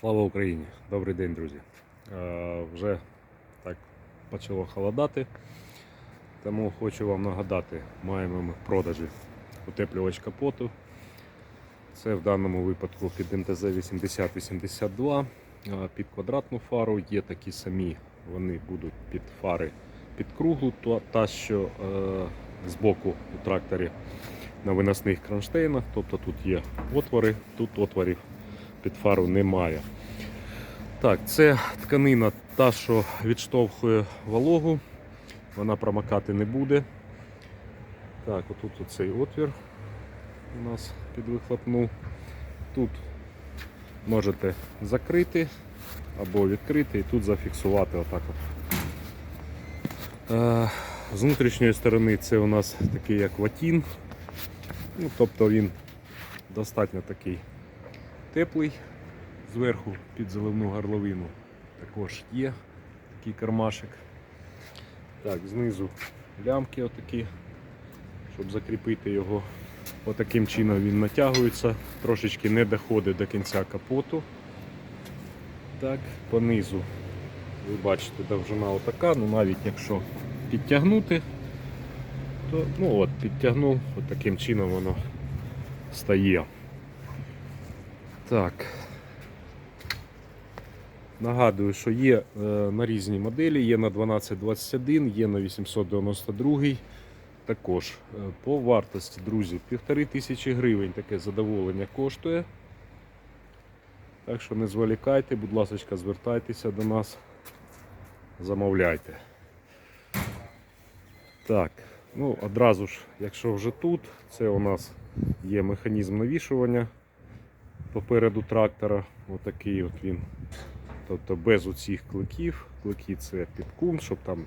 Слава Україні! Добрий день, друзі. Е, Вже так почало холодати, тому хочу вам нагадати, маємо ми в продажі утеплювач капоту. Це в даному випадку під МТЗ 8082 е, під квадратну фару. Є такі самі, вони будуть під фари під круглу, та- що е, збоку у тракторі на виносних кронштейнах. Тобто тут є отвори, тут отворів під фару немає. Так, це тканина та, що відштовхує вологу, вона промокати не буде. Так, отут оцей отвір у нас під вихлопну. Тут можете закрити або відкрити і тут зафіксувати отак. От. Е, з внутрішньої сторони це у нас такий як ватін. Ну, тобто він достатньо такий теплий. Зверху під заливну горловину також є такий кармашик. Так, знизу лямки отакі, щоб закріпити його. Отаким чином він натягується, трошечки не доходить до кінця капоту. Так, понизу ви бачите, довжина отака, ну навіть якщо підтягнути, то ну от, підтягнув, от таким чином воно стає. Так. Нагадую, що є е, на різні моделі, є на 1221, є на 892. Також е, по вартості, друзі, півтори тисячі гривень таке задоволення коштує. Так що не зволікайте, будь ласка, звертайтеся до нас, замовляйте. Так, ну одразу ж, якщо вже тут, це у нас є механізм навішування попереду трактора. Отакий от він. Тобто без оцих кликів. Клики це під кун, щоб там,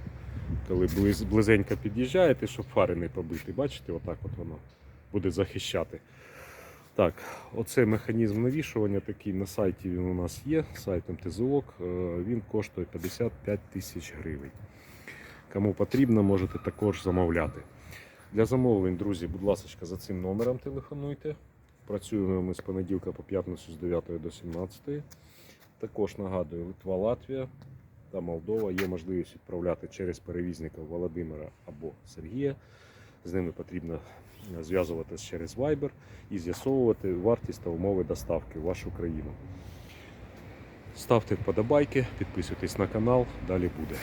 коли близ, близенько під'їжджаєте, щоб фари не побити. Бачите, отак от воно буде захищати. Так, оце механізм навішування такий на сайті він у нас є, сайт МТЗОК. Е, Він коштує 55 тисяч гривень. Кому потрібно, можете також замовляти. Для замовлень, друзі, будь ласка, за цим номером телефонуйте. Працюємо ми з понеділка по п'ятницю з 9 до 17. Також нагадую, Литва, Латвія та Молдова є можливість відправляти через перевізника Володимира або Сергія. З ними потрібно зв'язуватися через Viber і з'ясовувати вартість та умови доставки в вашу країну. Ставте вподобайки, підписуйтесь на канал, далі буде.